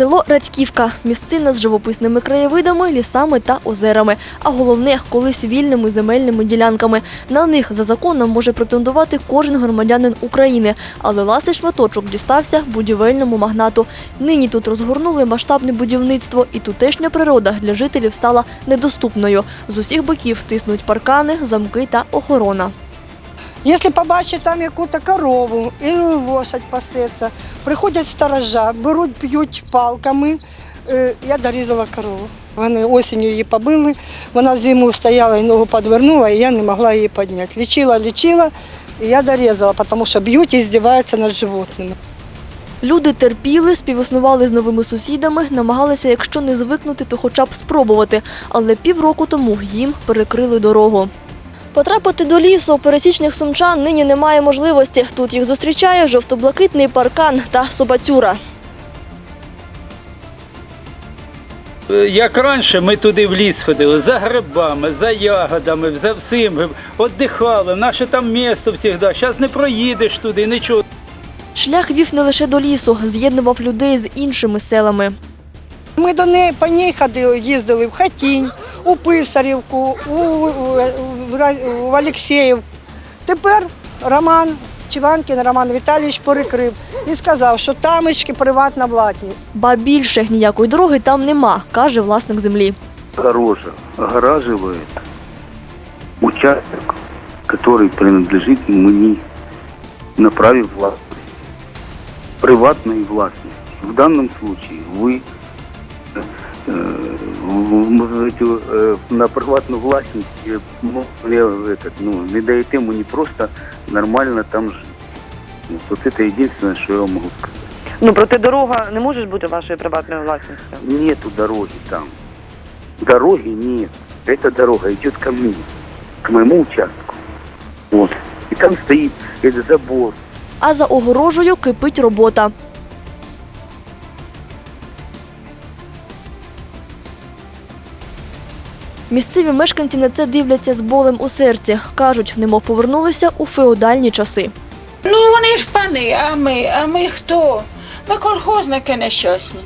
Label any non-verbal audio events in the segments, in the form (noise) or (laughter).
Село Радьківка місцина з живописними краєвидами, лісами та озерами. А головне, колись вільними земельними ділянками. На них за законом може претендувати кожен громадянин України, але ласий шматочок дістався будівельному магнату. Нині тут розгорнули масштабне будівництво, і тутешня природа для жителів стала недоступною. З усіх боків тиснуть паркани, замки та охорона. Якщо побачать там яку-то корову і лошадь пастеться, приходять сторожа, беруть, б'ють палками. Е, Я дорізала корову. Вони осінню її побили, вона зиму стояла і ногу підвернула, і я не могла її підняти. Лічила, лічила, і я дорізала, тому що б'ють і здіваються над животними. Люди терпіли, співіснували з новими сусідами, намагалися, якщо не звикнути, то хоча б спробувати. Але півроку тому їм перекрили дорогу. Потрапити до лісу у пересічних сумчан нині немає можливості. Тут їх зустрічає жовто-блакитний паркан та собацюра. Е, Як раніше ми туди в ліс ходили за грибами, за ягодами, за всім, віддихали, наше там місто завжди. Зараз не проїдеш туди, нічого. Шлях вів не лише до лісу, з'єднував людей з іншими селами. Ми до неї по ній ходили, їздили в Хатінь, у Писарівку, у, у, у, Ра- в Олексіїв. Тепер Роман Чиванкін Роман Віталійович перекрив і сказав, що тамочки приватна власність. Ба більше ніякої дороги там нема, каже власник землі. огорожа огораживает участок, который принадлежит мне на праве власти, приватной власти. В данном случае вы э, в- можете э, на приватную властность э, ну, э, этот, ну, не даете ему не просто нормально там жить. Вот это единственное, что я вам могу сказать. Ну, проте дорога не може ж бути вашою приватною власністю. Нету дороги там. Дороги нет. Эта дорога идет ко мне, к моему участку. Вот. И там стоит этот забор. А за огорожею кипить робота. Місцеві мешканці на це дивляться з болем у серці. Кажуть, немов повернулися у феодальні часи. Ну вони ж пани, а ми, а ми хто? Ми колхозники нещасні.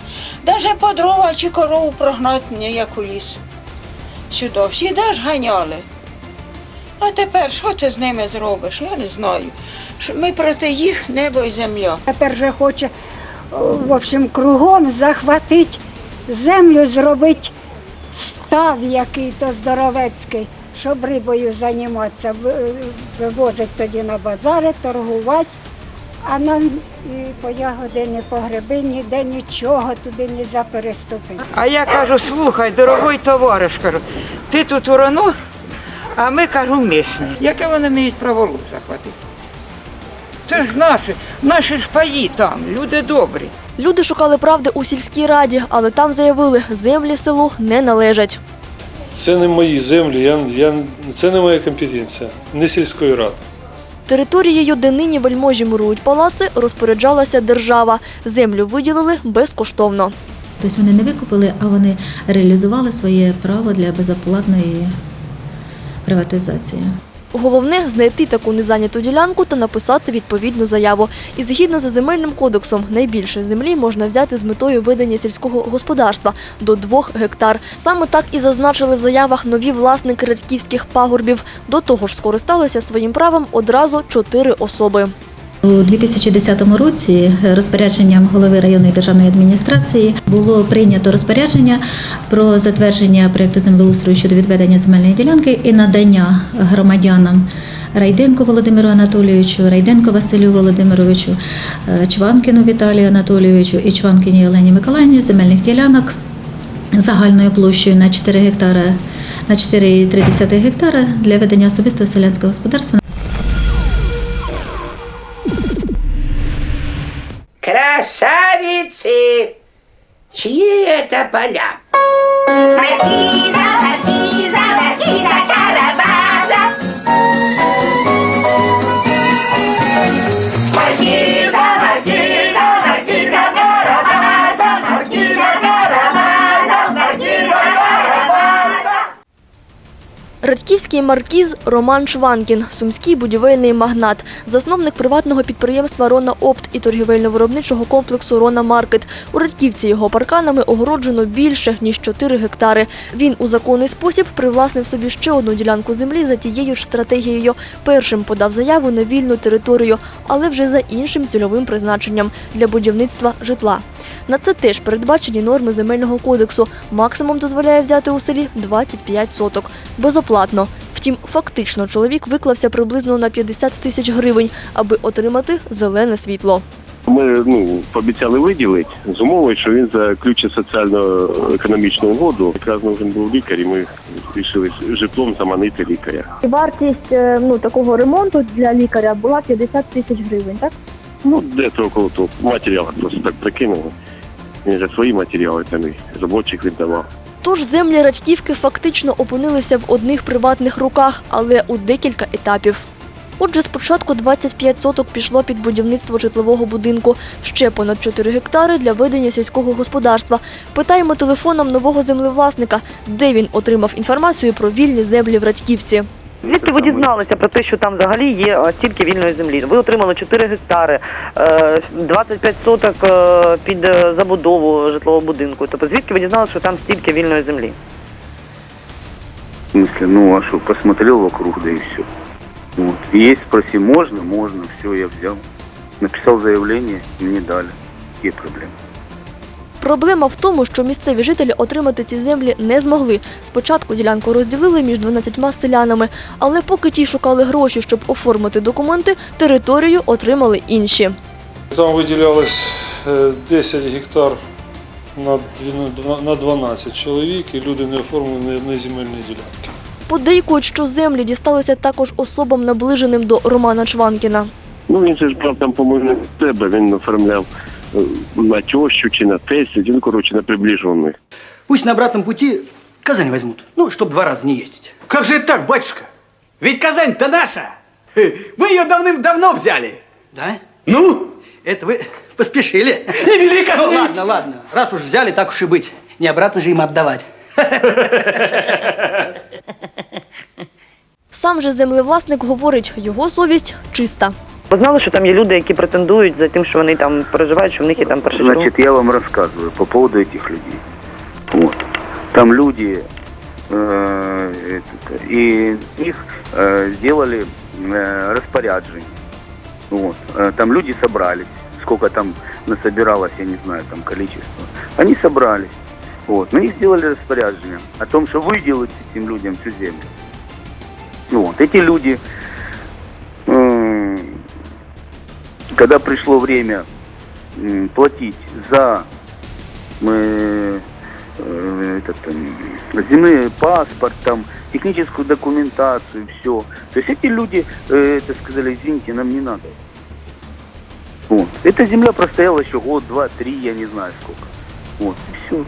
Даже по дрова чи корову прогнати ніяк у ліс. Сюди. Всі ж ганяли. А тепер що ти з ними зробиш? Я не знаю. Ми проти їх небо і земля. Тепер же хоче в общем, кругом захватити землю, зробити став який-то здоровецький, щоб рибою займатися, ви- вивозить тоді на базари, торгувати, а нам і по ягоди, ні по гриби, ніде нічого туди не можна переступити. А я кажу, слухай, дорогой товариш, кажу, ти тут урано, а ми кажу місні. Яке вони мають право рук захватити? Це ж наші, наші ж паї там, люди добрі. Люди шукали правди у сільській раді, але там заявили, землі селу не належать. Це не мої землі, я, я, це не моя компетенція, не сільської ради. Територією, де нині вельможі мурують палаци, розпоряджалася держава. Землю виділили безкоштовно. Тобто вони не викупили, а вони реалізували своє право для безоплатної приватизації. Головне знайти таку незайняту ділянку та написати відповідну заяву. І згідно з земельним кодексом, найбільше землі можна взяти з метою ведення сільського господарства до 2 гектар. Саме так і зазначили в заявах нові власники радьківських пагорбів. До того ж, скористалися своїм правом одразу чотири особи. У 2010 році розпорядженням голови районної державної адміністрації було прийнято розпорядження про затвердження проєкту землеустрою щодо відведення земельної ділянки і надання громадянам Райденко Володимиру Анатолійовичу, Райденко Василю Володимировичу, е, Чванкіну Віталію Анатолійовичу і Чванкіні Олені Миколаївні земельних ділянок загальною площею на 4 гектари на 4,3 гектара для ведення особистого селянського господарства Красавицы! Чьи это поля? Маркиза, Радьківський маркіз Роман Шванкін, сумський будівельний магнат, засновник приватного підприємства Рона Опт і торгівельно-виробничого комплексу Рона Маркет. У Радьківці його парканами огороджено більше ніж 4 гектари. Він у законний спосіб привласнив собі ще одну ділянку землі за тією ж стратегією. Першим подав заяву на вільну територію, але вже за іншим цільовим призначенням для будівництва житла. На це теж передбачені норми земельного кодексу. Максимум дозволяє взяти у селі 25 соток. Безоплатно. Втім, фактично чоловік виклався приблизно на 50 тисяч гривень, аби отримати зелене світло. Ми ну пообіцяли виділити з умовою, що він заключить соціально-економічну угоду. Якраз нужен був лікар, і ми вирішили житлом заманити лікаря. Вартість ну такого ремонту для лікаря була 50 тисяч гривень, так? Ну, десь около того. Матеріали просто так прикинули. Він же свої матеріали там і робочих віддавав. Тож землі Радьківки фактично опинилися в одних приватних руках, але у декілька етапів. Отже, спочатку 25 соток пішло під будівництво житлового будинку, ще понад 4 гектари для ведення сільського господарства. Питаємо телефоном нового землевласника, де він отримав інформацію про вільні землі в Радьківці. Звідки ви дізналися про те, що там взагалі є е, стільки вільної землі? Ви отримали 4 гектари, е, 25 соток е, під е, забудову житлового будинку. Тобто звідки ви дізналися, що там стільки вільної землі? В смысле, ну а что, посмотрел вокруг, да и все. Вот. Есть, спроси, можно? Можно, все, я взял. Написал заявление, мне дали. Какие проблемы? Проблема в тому, що місцеві жителі отримати ці землі не змогли. Спочатку ділянку розділили між 12 селянами, але поки ті шукали гроші, щоб оформити документи, територію отримали інші. Там виділялось е, 10 гектар на дві- 12 чоловік, і люди не оформили ні земельної ділянки. Подейкують, що землі дісталися також особам, наближеним до Романа Чванкіна. Ну він же ж брав там, по-моєму. Він оформляв е, на тещу чи на тестю, він, коротше, на приближених. Пусть на обратном пути Казань возьмут. Ну, чтоб два раза не ездить. Как же это так, батюшка? Ведь Казань-то наша. Вы ее давным-давно взяли. Да? Ну, Это вы поспешили. (laughs) не велика Ну, ладно, ладно. Раз уж взяли, так уж и быть. Не обратно же им отдавать. Сам же землевласник говорить, його совість чиста. Ви знали, що там є люди, які претендують за тим, що вони там проживають, що в них є там першочергово? Значит, я вам рассказываю по поводу этих людей. Вот. Там люди, э, этот, и их э, сделали э, распоряджение. Вот. Э, Там люди собрались. Сколько там насобиралось, я не знаю, там количество. Они собрались. Вот. Но их сделали распоряжение о том, что выделать этим людям всю землю. Вот. Эти люди, когда пришло время м, платить за э, э, этот, м, земной паспорт, там, техническую документацию, все. То есть эти люди э, это сказали, извините, нам не надо. Вот. Эта земля простояла еще год, два, три, я не знаю сколько. Вот, и все.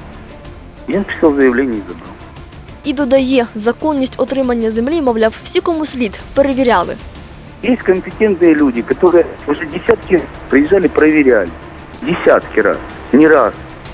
Я написал заявление и забрал. І додає, законність отримання землі, мовляв, всі кому слід перевіряли. Есть компетентные люди, которые уже десятки раз приезжали, проверяли. Десятки раз. Не раз.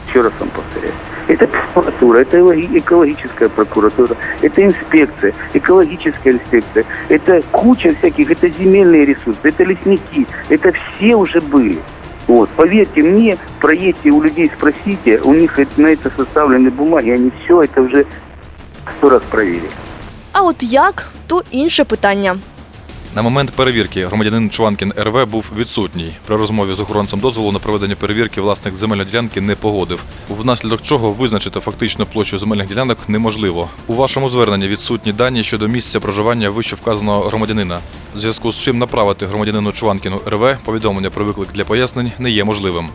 Еще раз вам повторяю. Это прокуратура, это экологи- экологическая прокуратура, это инспекция, экологическая инспекция, это куча всяких, это земельные ресурсы, это лесники, это все уже были. Вот, поверьте мне, проедьте у людей, спросите, у них это- на это составлены бумаги, они все это уже сто раз проверили. А от як, то інше питання. На момент перевірки громадянин Чванкін РВ був відсутній. При розмові з охоронцем дозволу на проведення перевірки власник земельної ділянки не погодив, внаслідок чого визначити фактичну площу земельних ділянок неможливо. У вашому зверненні відсутні дані щодо місця проживання вище вказаного громадянина, в зв'язку з чим направити громадянину Чванкіну РВ повідомлення про виклик для пояснень не є можливим.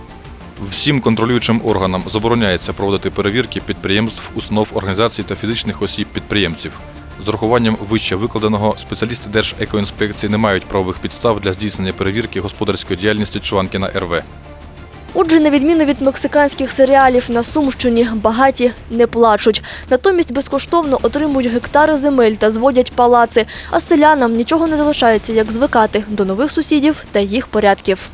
Всім контролюючим органам забороняється проводити перевірки підприємств, установ, організацій та фізичних осіб підприємців. З урахуванням вище викладеного спеціалісти Держекоінспекції не мають правових підстав для здійснення перевірки господарської діяльності Чванкіна РВ. Отже, на відміну від мексиканських серіалів на Сумщині, багаті не плачуть. Натомість безкоштовно отримують гектари земель та зводять палаци. А селянам нічого не залишається, як звикати до нових сусідів та їх порядків.